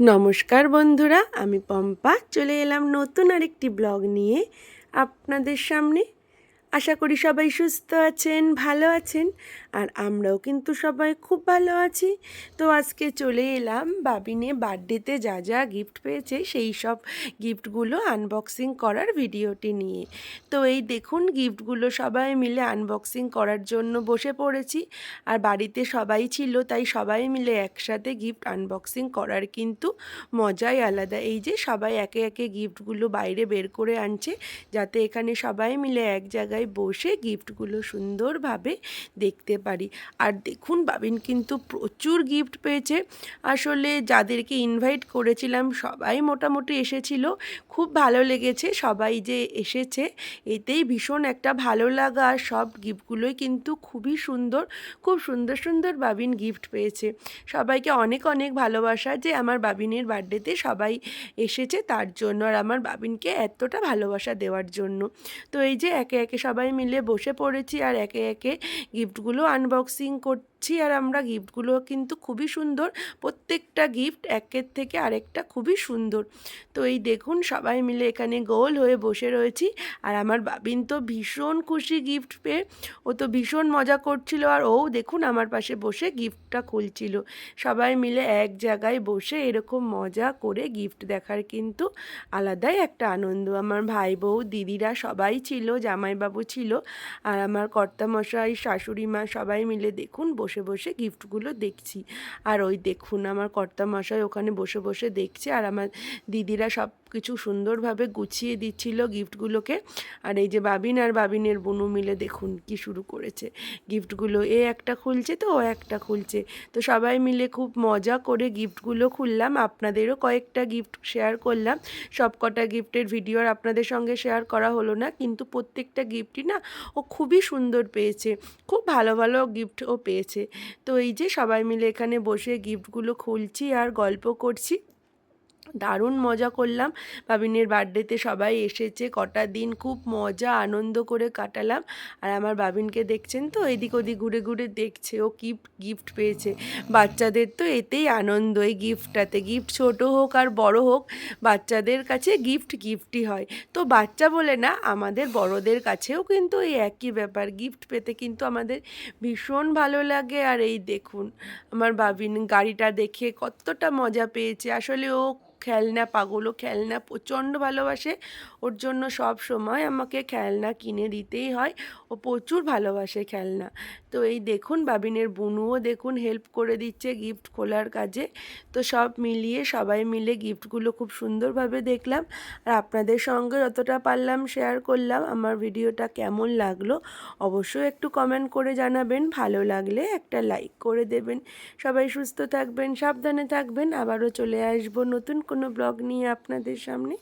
নমস্কার বন্ধুরা আমি পম্পা। চলে এলাম নতুন আরেকটি ব্লগ নিয়ে। আপনাদের সামনে আশা করি সবাই সুস্থ আছেন, ভালো আছেন। আর আমরাও কিন্তু সবাই খুব ভালো আছি। তো আজকে চলে এলাম বাবিনে বার্থডেতে যা যা গিফট পেয়েছে সেই সব গিফটগুলো আনবক্সিং করার ভিডিওটি নিয়ে। তো এই দেখুন গিফটগুলো সবাই মিলে আনবক্সিং করার জন্য বসে পড়েছি। আর বাড়িতে সবাই ছিল, তাই সবাই মিলে একসাথে গিফট আনবক্সিং করার কিন্তু মজাই আলাদা। এই যে সবাই একে একে গিফটগুলো বাইরে বের করে আনছে, যাতে এখানে সবাই মিলে এক জায়গায় বসে গিফটগুলো সুন্দরভাবে দেখতে পারি। আর দেখুন, বাবিন কিন্তু প্রচুর গিফট পেয়েছে। আসলে যাদেরকে ইনভাইট করেছিলাম, সবাই মোটামুটি এসেছিল। খুব ভালো লেগেছে, সবাই যে এসেছে, এতেই ভীষণ একটা ভালো লাগা। আর সব গিফটগুলোই কিন্তু খুবই সুন্দর, খুব সুন্দর সুন্দর বাবিন গিফট পেয়েছে। সবাইকে অনেক অনেক ভালোবাসা যে আমার বাবিনের বার্থডেতে সবাই এসেছে তার জন্য। আর আমার বাবিনকে এতটা ভালোবাসা দেওয়ার জন্য। তো এই যে একে একে সবাই মিলে বসে পড়েছি আর একে একে গিফটগুলো আনবক্সিং করতে পাচ্ছি আর আমরা গিফটগুলো কিন্তু খুবই সুন্দর। প্রত্যেকটা গিফট একের থেকে আরেকটা খুবই সুন্দর। তো এই দেখুন, সবাই মিলে এখানে গোল হয়ে বসে রয়েছি। আর আমার বাবিন তো ভীষণ খুশি গিফট পেয়ে। ও তো ভীষণ মজা করছিল আর ও দেখুন আমার পাশে বসে গিফটটা খুলছিল। সবাই মিলে এক জায়গায় বসে এরকম মজা করে গিফট দেখার কিন্তু আলাদাই একটা আনন্দ। আমার ভাই বউ, দিদিরা সবাই ছিল, জামাইবাবু ছিল আর আমার কর্তামশাই শাশুড়ি মা সবাই মিলে দেখুন বসে বসে বসে গিফটগুলো দেখছি। আর ওই দেখুন আমার কর্তা মশাই ওখানে বসে বসে দেখছে আর আমার দিদিরা সব কিছু সুন্দরভাবে গুছিয়ে দিচ্ছিল গিফটগুলোকে আর এই যে বাবিন আর বাবিনের বুনু মিলে দেখুন কি শুরু করেছে। গিফটগুলো এ একটা খুলছে তো ও একটা খুলছে। তো সবাই মিলে খুব মজা করে গিফটগুলো খুললাম। আপনাদেরও কয়েকটা গিফট শেয়ার করলাম। সব কটা গিফটের ভিডিও আর আপনাদের সঙ্গে শেয়ার করা হলো না, কিন্তু প্রত্যেকটা গিফটই না ও খুবই সুন্দর পেয়েছে। খুব ভালো ভালো গিফট ও পেয়েছে। তো এই যে সবাই মিলে এখানে বসে গিফটগুলো খুলছি আর গল্প করছি। দারুণ মজা করলাম। বাবিনের বার্থডেতে সবাই এসেছে, কটা দিন খুব মজা, আনন্দ করে কাটালাম। আর আমার বাবিনকে দেখছেন তো? এদিক ওদিক ঘুরে ঘুরে দেখছে, ও কি গিফট পেয়েছে। বাচ্চাদের তো এতেই আনন্দ, এই গিফটটাতে গিফট ছোট হোক আর বড় হোক, বাচ্চাদের কাছে গিফট গিফটই হয়। তো বাচ্চা বলে না, আমাদের বড়দের কাছেও কিন্তু এই একই ব্যাপার। গিফট পেতে কিন্তু আমাদের ভীষণ ভালো লাগে। আর এই দেখুন, আমার বাবিন গাড়িটা দেখে কতটা মজা পেয়েছে। আসলে ও খেলনা, পাগলও খেলনা প্রচণ্ড ভালোবাসে। ওর জন্য সব সময় আমাকে খেলনা কিনে দিতেই হয়। ও প্রচুর ভালোবাসে খেলনা। তো এই দেখুন, বাবিনের বুনুও দেখুন হেল্প করে দিচ্ছে গিফট খোলার কাজে। তো সব মিলিয়ে, সবাই মিলে গিফটগুলো খুব সুন্দরভাবে দেখলাম। আর আপনাদের সঙ্গে যতটা পারলাম শেয়ার করলাম। আমার ভিডিওটা কেমন লাগল অবশ্যই একটু কমেন্ট করে জানাবেন। ভালো লাগলে একটা লাইক করে দেবেন। সবাই সুস্থ থাকবেন, সাবধানে থাকবেন। আবারও চলে আসব নতুন কোনো ব্লগ নিয়ে আপনাদের সামনে